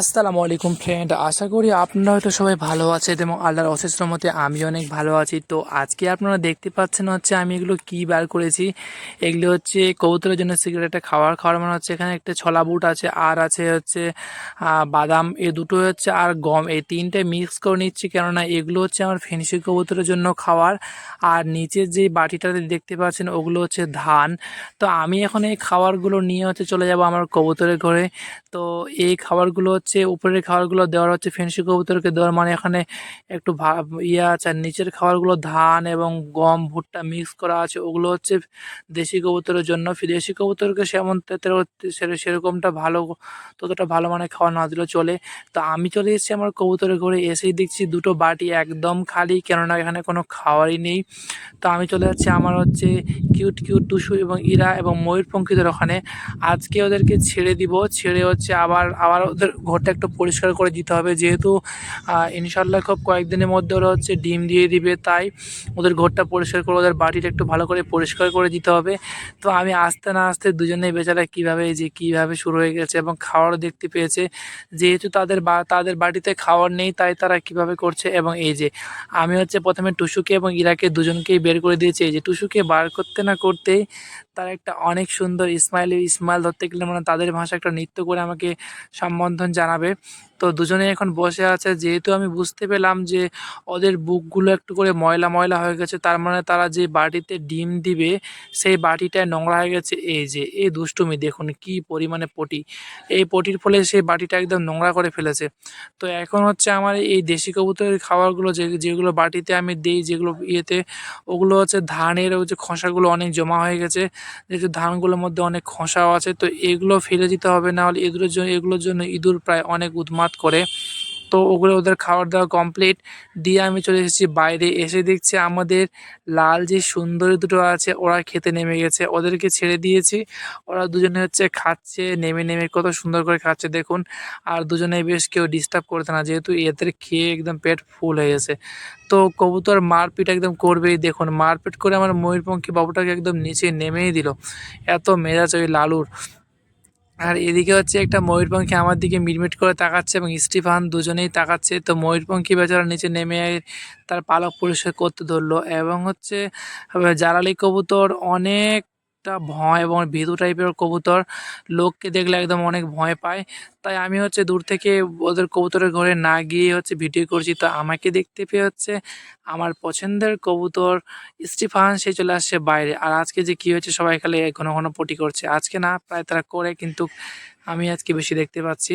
আসসালামু আলাইকুম ফ্রেন্ড আশা করি আপনারা হয়তো সবাই ভালো আছেন এবং আল্লাহর অশেষ রহমতে আমি অনেক ভালো আছি। তো আজকে আপনারা দেখতে পাচ্ছেন হচ্ছে আমি এগুলো কি বার করেছি। এগুলো হচ্ছে কবুতরের জন্য সিগারেট একটা খাবার খাওয়ার মানে হচ্ছে এখানে একটা ছলা বুট আছে, আর আছে হচ্ছে বাদাম, এ দুটো হচ্ছে আর গম। এই তিনটে মিক্স করে নিচ্ছি কেননা এগুলো হচ্ছে আমার ফেন্সি কবুতরের জন্য খাওয়ার। আর নিচের যে বাটিটাতে দেখতে পাচ্ছেন ওগুলো হচ্ছে ধান। তো আমি এখন এই খাবারগুলো নিয়ে হচ্ছে চলে যাব আমার কবুতরের ঘরে। তো এই খাবারগুলো হচ্ছে, উপরের খাবারগুলো দেওয়ার হচ্ছে, ফেন্সি কবুতরকে দেওয়ার মানে এখানে একটু ইয়ে আছে, আর নিচের খাবারগুলো ধান এবং গম, ভুট্টা মিক্স করা আছে, ওগুলো হচ্ছে দেশি কবুতরের জন্য। দেশি কবুতরকে সেমন সেরকমটা ভালো, ততটা ভালো মানে খাওয়া না দিলেও চলে। তো আমি চলে এসেছি আমার কবুতরের ঘরে, এসেই দেখছি দুটো বাটি একদম খালি, কেননা এখানে কোনো খাওয়ারই নেই। তো আমি চলে যাচ্ছি আমার হচ্ছে কিউট কিউট টুসু এবং ইরা এবং ময়ূরপঙ্খীদের ওখানে। আজকে ওদেরকে ছেড়ে দিব, ছেড়ে হচ্ছে আবার আবার ওদের ঘরটা একটু পরিষ্কার করে দিতে হবে। যেহেতু ইনশাল্লাহ খুব কয়েকদিনের মধ্যে ওরা হচ্ছে ডিম দিয়ে দিবে, তাই ওদের ঘরটা পরিষ্কার করে, ওদের বাটিটা একটু ভালো করে পরিষ্কার করে দিতে হবে। তো আমি আসতে না আসতে দুজনেই বেচারা কীভাবে যে, কীভাবে শুরু হয়ে গেছে এবং খাওয়ারও দেখতে পেয়েছে। যেহেতু তাদের বা, তাদের বাড়িতে খাওয়ার নেই, তাই তারা কীভাবে করছে এবং এই যে, আমি হচ্ছে প্রথমে টুসুকে এবং ইরাকে দুজনকেই বের করে দিয়েছি। এই যে, টুসুকে বার করতে না করতেই তার একটা অনেক সুন্দর স্মাইল ইসমাইল ধরতে গেলে মানে তাদের ভাষা একটা নৃত্য করে আমাকে সম্বোধন জানাবে। তো দুজনে এখন বসে আছে। যেহেতু আমি বুঝতে পেলাম যে ওদের বুকগুলো একটু করে ময়লা ময়লা হয়ে গেছে, তার মানে তারা যে বাটিতে ডিম দিবে, সেই বাটিটায় নোংরা হয়ে গেছে। এই যে, এই দুষ্টুমি দেখুন কি পরিমাণে পটি। এই পটির ফলে সেই বাটিটা একদম নোংরা করে ফেলেছে। তো এখন হচ্ছে আমার এই দেশি কবুতরের খাবারগুলো যে, যেগুলো বাটিতে আমি দিই, যেগুলো ইয়েতে, ওগুলো হচ্ছে ধানের ওই যে খোসাগুলো অনেক জমা হয়ে গেছে। যেহেতু ধানগুলোর মধ্যে অনেক খোসাও আছে, তো এগুলো ফেলে দিতে হবে না হলে এগুলোর জন্য এগুলোর জন্য ইঁদুর প্রায় অনেক উন্মাদ করে। তো ওগুলো ওদের খাবার দাওয়া কমপ্লিট দিয়ে আমি চলে এসেছি বাইরে। এসে দেখছি আমাদের লাল যে সুন্দরী দুটো আছে, ওরা খেতে নেমে গেছে। ওদেরকে ছেড়ে দিয়েছি। ওরা দুজনে হচ্ছে খাচ্ছে, নেমে নেমে কত সুন্দর করে খাচ্ছে, দেখুন। আর দুজনে বেশ কেউ ডিস্টার্ব করতে না, যেহেতু এদের খেয়ে একদম পেট ফুল হয়ে গেছে। তো কবুতর মারপিট একদম করবেই। দেখুন, মারপিট করে আমার ময়ূরপঙ্খী বাবুটাকে একদম নিচে নেমেই দিল। এত মেজাজ ওই লালুর। আর এদিকে হচ্ছে একটা ময়ূরপঙ্খী আমার দিকে মিটমিট করে তাকাচ্ছে এবং স্টিফান দুজনেই তাকাচ্ছে। তো ময়ূরপঙ্খী বেচারা নিচে নেমে তার পালক পরিষ্কার করতে ধরলো এবং হচ্ছে জ্বালালি কবুতর কবুতর অনেকটা ভয় এবং ভীতু টাইপের কবুতর। লোককে দেখলে একদম অনেক ভয় পায়। তাই আমি হচ্ছে দূর থেকে ওদের কবুতরের ঘরে না গিয়ে হচ্ছে ভিডিও করছি। তো আমাকে দেখতে পেয়ে হচ্ছে আমার পছন্দের কবুতর স্টিফান, সে চলে আসছে বাইরে। আর আজকে যে কী হয়েছে, সবাই খালি ঘন ঘন পটি করছে। আজকে না, প্রায় তারা করে, কিন্তু আমি আজকে বেশি দেখতে পাচ্ছি।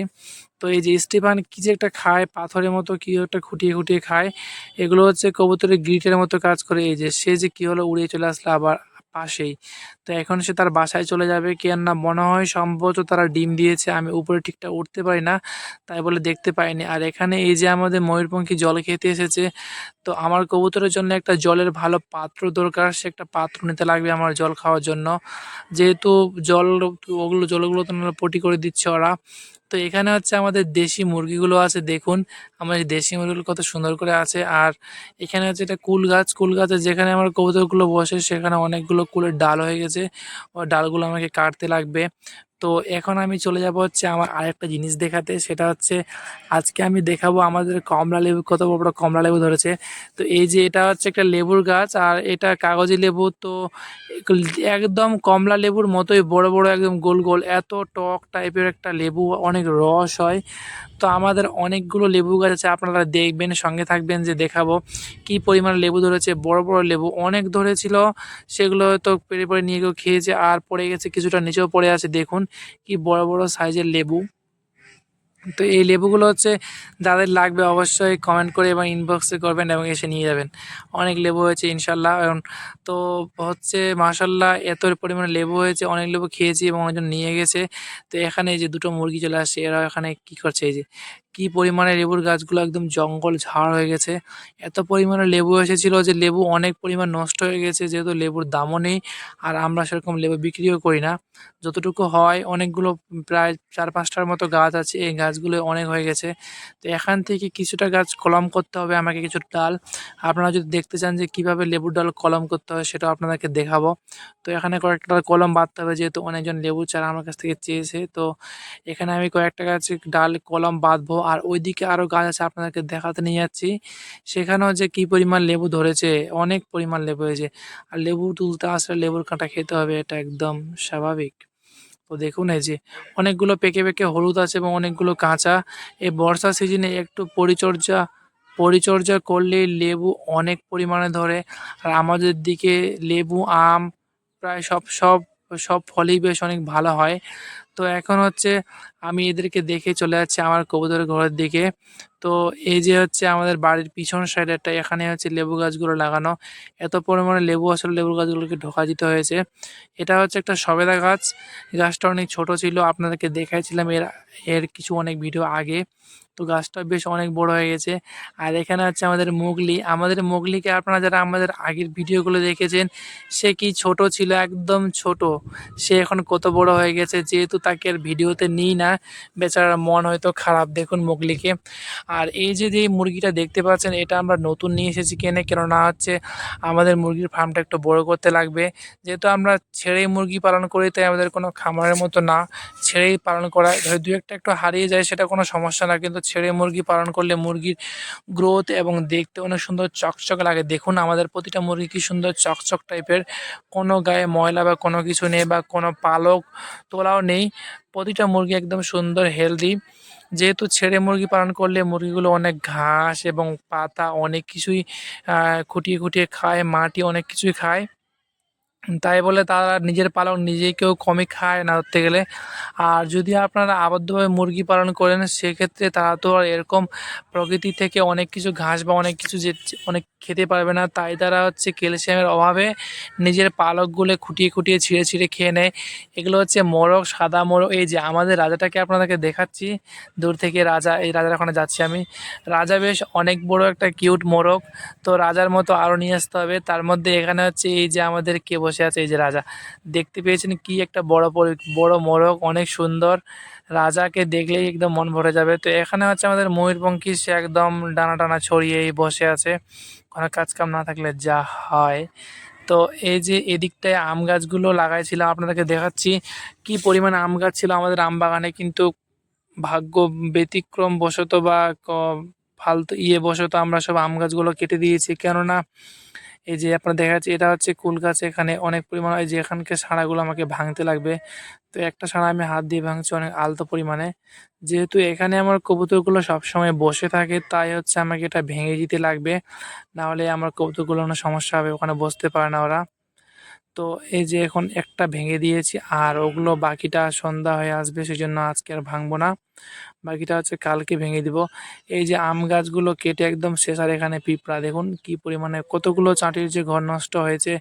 তো এই যে স্টিফান কী যে একটা খায়, পাথরের মতো কী একটা খুঁটিয়ে খুঁটিয়ে খায়, এগুলো হচ্ছে কবুতরের গ্রিটের মতো কাজ করে। এই যে সে যে কী হলো উড়িয়ে চলে আসলো আবার পাশেই। তো এখন সে তার বাসায় চলে যাবে। কি আর না মনে হয় সম্ভবত তারা ডিম দিয়েছে। আমি উপরে ঠিকঠাক উঠতে পারি না, তাই বলে দেখতে পাইনি। আর এখানে এই যে আমাদের ময়ূরপঙ্খী জল খেতে এসেছে, তো আমার কবুতরের জন্য একটা জলের ভালো পাত্র দরকার। সে একটা পাত্র নিতে লাগবে আমার জল খাওয়ার জন্য। যেহেতু জল, ওগুলো জলগুলো তো পটি করে দিচ্ছে ওরা। তো এখানে হচ্ছে আমাদের দেশি মুরগিগুলো আছে, দেখুন। আমাদের দেশি মুরগিগুলো কত সুন্দর করে আছে। আর এখানে হচ্ছে এটা কুল গাছ, কুল গাছে যেখানে আমার কবুতরগুলো বসে, সেখানে অনেকগুলো কুলের ডাল হয়ে গেছে। ও ডালগুলো আমাকে কাটতে লাগবে। তো এখন আমি চলে যাব হচ্ছে আমার আরেকটা জিনিস দেখাতে, সেটা হচ্ছে আজকে আমি দেখাবো আমাদের কমলা লেবু, কত বড় বড় কমলা লেবু ধরেছে। তো এই যে এটা হচ্ছে একটা লেবুর গাছ, আর এটা কাগজি লেবু, তো একদম কমলা লেবুর মতোই বড় বড়, একদম গোল গোল, এত টক টাইপের একটা লেবু, অনেক রস হয়। তো আমাদের অনেকগুলো লেবু গাছ আছে, আপনারা দেখবেন, সঙ্গে থাকবেন যে দেখাবো কি পরিমাণ লেবু ধরেছে, বড় বড় লেবু অনেক ধরেছিল, সেগুলো তো পেরে পেরে নিয়ে কেউ খেয়েছে, আর পড়ে গেছে, কিছুটা নিচেও পড়ে আছে, দেখুন কি বড় বড় সাইজের লেবু। তো এই লেবুগুলো হচ্ছে যাদের লাগবে অবশ্যই কমেন্ট করে এবং ইনবক্সে করবেন এবং এসে নিয়ে যাবেন। অনেক লেবু হয়েছে ইনশাল্লাহ। এবং তো হচ্ছে মাশাল্লাহ এত পরিমাণে লেবু হয়েছে, অনেক লেবু খেয়েছি এবং অনেকজন নিয়ে গেছে। তো এখানে যে দুটো মুরগি চলে আসছে, এরা এখানে কি করছে? এই যে কি পরিমাণে লেবুর গাছগুলো একদম জঙ্গল ঝাড় হয়ে গেছে। এত পরিমাণে লেবু এসেছিল যে লেবু অনেক পরিমাণ নষ্ট হয়ে গেছে, যেহেতু লেবুর দামও নেই আর আমরা সেরকম লেবু বিক্রিও করি না। যতটুকু হয় অনেকগুলো প্রায় চার পাঁচটার মতো গাছ আছে, এই গাছগুলো অনেক হয়ে গেছে। তো এখান থেকে কিছুটা গাছ কলম করতে হবে, আমাকে কিছু ডাল। আপনারা যদি দেখতে চান যে কীভাবে লেবুর ডাল কলম করতে হয়, সেটাও আপনাদেরকে দেখাবো। তো এখানে কয়েকটা কলম বাঁধতে হবে, যেহেতু অনেকজন লেবু চারা আমার কাছ থেকে চেয়েছে। তো এখানে আমি কয়েকটা গাছ ডাল কলম বাঁধবো। আর ওইদিকে আরও গাছ আছে আপনাদেরকে দেখাতে নিয়ে যাচ্ছি। সেখানেও যে কি পরিমাণ লেবু ধরেছে, অনেক পরিমাণ লেবু হয়েছে। আর লেবু তুলতে আসলে লেবুর কাঁটা খেতে হবে, এটা একদম স্বাভাবিক। তো দেখুন এই যে, অনেকগুলো পেকে পেকে হলুদ আছে এবং অনেকগুলো কাঁচা। এই বর্ষা সিজনে একটু পরিচর্যা পরিচর্যা করলে লেবু অনেক পরিমাণে ধরে। আর আমাদের দিকে লেবু, আম, প্রায় সব সব সব ফলই বেশ অনেক ভালো হয়। তো এখন হচ্ছে আমি এদেরকে দেখে চলে যাচ্ছি আমার কবুতরের ঘরের দিকে। তো এই যে হচ্ছে আমাদের বাড়ির পিছন সাইড একটা এখানে হচ্ছে লেবু গাছগুলো লাগানো। এত পরিমাণে লেবু, আসলে লেবু গাছগুলোকে ঢোকা দিতে হয়েছে। এটা হচ্ছে একটা সবেদা গাছ। গাছটা অনেক ছোট ছিল, আপনাদেরকে দেখাইছিলাম এর এর কিছু অনেক ভিডিও আগে। তো গাছটা বেশ অনেক বড় হয়ে গেছে। আর এখানে হচ্ছে আমাদের মুগলি। আমাদের মুগলিকে আপনারা যারা আমাদের আগের ভিডিওগুলো দেখেছেন, সে কি ছোট ছিল? একদম ছোট। সে এখন কত বড় হয়ে গেছে? যেহেতু তাকে ভিডিওতে নিই না। বেচারার মন হয়তো খারাপ। দেখুন মুগলিকে। আর এই যে যে মুরগিটা দেখতে পাচ্ছেন, এটা আমরা নতুন নিয়ে এসেছি কেনে, কেননা হচ্ছে আমাদের মুরগির ফার্মটা একটু বড় করতে লাগবে। যেহেতু আমরা ছেড়েই মুরগি পালন করি, তাই আমাদের কোনো খামারের মতো না। ছেড়েই পালন করা দু একটা একটু হারিয়ে যায়, সেটা কোনো সমস্যা না। কিন্তু ছেড়ে মুরগি পালন করলে মুরগির গ্রোথ এবং দেখতে অনেক সুন্দর চকচক লাগে। দেখুন আমাদের প্রতিটা মুরগি কি সুন্দর চকচক টাইপের। কোনো গায়ে ময়লা বা কোনো কিছু নেই বা কোনো পালক তোলাও নেই। প্রতিটা মুরগি একদম সুন্দর হেলদি যেহেতু ছেড়ে মুরগি পালন করলে মুরগিগুলো অনেক ঘাস এবং পাতা অনেক কিছুই খুঁটিয়ে খুঁটিয়ে খায়, মাটি অনেক কিছুই খায়। তাই বলে তারা নিজের পালক নিজেই কেউ কমই খায় না ধরতে গেলে। আর যদি আপনারা আবদ্ধভাবে মুরগি পালন করেন, সেক্ষেত্রে তারা তো আর এরকম প্রকৃতি থেকে অনেক কিছু ঘাস বা অনেক কিছু যে অনেক খেতে পারবে না। তাই তারা হচ্ছে ক্যালসিয়ামের অভাবে নিজের পালকগুলো খুঁটিয়ে খুঁটিয়ে ছিঁড়ে ছিঁড়ে খেয়ে নেয়। এগুলো হচ্ছে মোরগ, সাদা মোরগ। এই যে আমাদের রাজাটাকে আপনাদেরকে দেখাচ্ছি, দূর থেকে রাজা, এই রাজার ওখানে যাচ্ছি আমি। রাজা বেশ অনেক বড় একটা কিউট মোরগ। তো রাজার মতো আরও নিয়ে আসতে হবে। তার মধ্যে এখানে হচ্ছে এই যে আমাদের কে বসে আছে এই যে রাজা। দেখতে পেয়েছেন কি একটা বড় বড় মোরগ, অনেক সুন্দর। রাজাকে দেখলেই একদম মন ভরে যাবে। তো এখানে হচ্ছে আমাদের ময়ূরপঙ্খী, সে একদম ডানা টানা ছড়িয়েই বসে আছে। কোনো কাজ কাম না থাকলে যা হয়। তো এই যে এদিকটায় আম গাছগুলো লাগাইছিলাম, আপনাদেরকে দেখাচ্ছি কি পরিমাণ আম গাছ ছিল আমাদের আম বাগানে। কিন্তু ভাগ্য ব্যতিক্রম বশত বা ফালতু ইয়ে বশত আমরা সব আম গাছগুলো কেটে দিয়েছি। কেননা এই যে আপনার দেখা যাচ্ছে, এটা হচ্ছে কুল গাছ এখানে অনেক পরিমাণ, এই যে এখানকার সাড়াগুলো আমাকে ভাঙতে লাগবে। তো একটা সাড়া আমি হাত দিয়ে ভাঙছি অনেক আলতো পরিমাণে। যেহেতু এখানে আমার কবুতরগুলো সবসময় বসে থাকে, তাই হচ্ছে আমাকে এটা ভেঙে দিতে লাগবে। নাহলে আমার কবুতরগুলো অনেক সমস্যা হবে, ওখানে বসতে পারে না ওরা। তো এই যে এখন একটা ভেঙে দিয়েছি, আর ওগুলো বাকিটা সন্ধ্যা হয়ে আসবে সেই জন্য আজকে আর ভাঙবো না। বাকিটা হচ্ছে কালকে ভেঙে দিব। এই যে আম গাছগুলো কেটে একদম শেষ, আর এখানে পিঁপড়া, দেখুন কি পরিমাণে কতগুলো চাঁটির যে ঘর নষ্ট হয়েছে।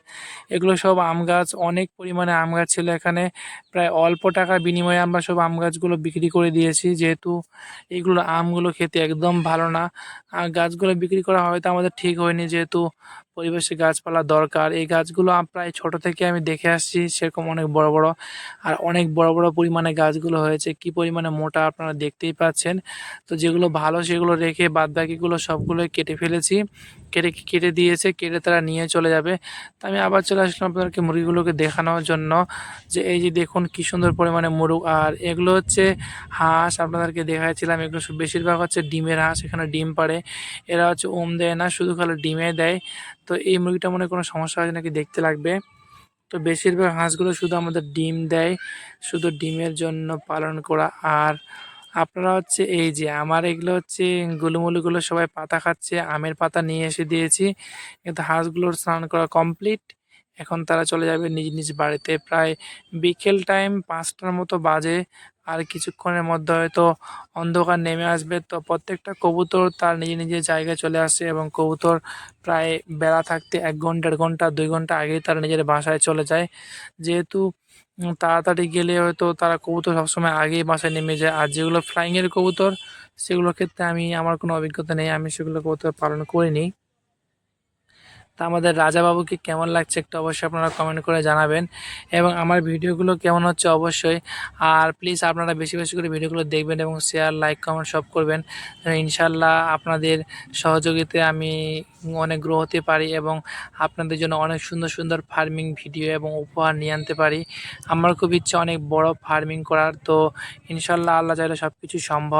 এগুলো সব আম গাছ, অনেক পরিমাণে আম গাছ ছিল এখানে। প্রায় অল্প টাকার বিনিময়ে আমরা সব আম গাছগুলো বিক্রি করে দিয়েছি, যেহেতু এইগুলো আমগুলো খেতে একদম ভালো না। আর গাছগুলো বিক্রি করা হয়তো আমাদের ঠিক হয়নি, যেহেতু পরিবেশে গাছপালা দরকার। এই গাছগুলো প্রায় ছোট থেকে আমি দেখে আসছি, সেরকম অনেক বড় বড়। আর অনেক বড় বড় পরিমাণে গাছগুলো হয়েছে। কি পরিমাণে মোটা আপনারা দেখতেই পাচ্ছেন। তো যেগুলো ভালো সেগুলো রেখে বাদ বাকিগুলো সবগুলো কেটে ফেলেছি। কেটে কেটে দিয়েছে, কেটে তারা নিয়ে চলে যাবে। তো আমি আবার চলে আসলাম আপনাদেরকে মুরগিগুলোকে দেখানোর জন্য। যে এই যে দেখুন কি সুন্দর পরিমাণে মুরগ। আর এগুলো হচ্ছে হাঁস, আপনাদেরকে দেখাচ্ছিলাম এগুলো বেশিরভাগ হচ্ছে ডিমের হাঁস, এখানে ডিম পাড়ে। এরা হচ্ছে ওম দেয় না, শুধু খালি ডিমে দেয়। তো এই মুরগিটা মনে কোনো সমস্যা হয় নাকি দেখতে লাগবে। তো বেশিরভাগ হাঁসগুলো শুধু আমাদের ডিম দেয়, শুধু ডিমের জন্য পালন করা। আর আপনারা হচ্ছে এই যে আমার এগুলো হচ্ছে গুলুমুলুগুলো সবাই পাতা খাচ্ছে, আমের পাতা নিয়ে এসে দিয়েছি। কিন্তু হাঁসগুলোর স্নান করা কমপ্লিট এখন তারা চলে যাবে নিজ নিজ বাড়িতে। প্রায় বিকেল টাইম পাঁচটার মতো বাজে। আর কিছুক্ষণের মধ্যে হয়তো অন্ধকার নেমে আসবে। তো প্রত্যেকটা কবুতর তার নিজে নিজের জায়গায় চলে আসে এবং কবুতর প্রায় বেলা থাকতে এক ঘণ্টা ঘণ্টা, দুই ঘণ্টা আগেই তারা নিজের বাসায় চলে যায়। যেহেতু তাড়াতাড়ি গেলে হয়তো তারা কবুতর সবসময় আগেই বাসায় নেমে যায়। আর যেগুলো ফ্লাইংয়ের কবুতর, সেগুলোর ক্ষেত্রে আমি, আমার কোনো অভিজ্ঞতা নেই। আমি সেগুলো কবুতর পালন করিনি। তা আমাদের রাজাবাবুকে কেমন লাগছে একটু অবশ্যই আপনারা কমেন্ট করে জানাবেন। এবং আমার ভিডিওগুলো কেমন হচ্ছে অবশ্যই। আর প্লিজ আপনারা বেশি বেশি করে ভিডিওগুলো দেখবেন এবং শেয়ার লাইক কমেন্ট সব করবেন। ইনশাল্লাহ আপনাদের সহযোগিতায় আমি অনেক গ্রো হতে পারি এবং আপনাদের জন্য অনেক সুন্দর সুন্দর ফার্মিং ভিডিও এবং উপহার নিয়ে আনতে পারি। আমার খুব ইচ্ছা অনেক বড় ফার্মিং করার। তো ইনশাল্লাহ আল্লাহ চাইলে সব কিছু সম্ভব।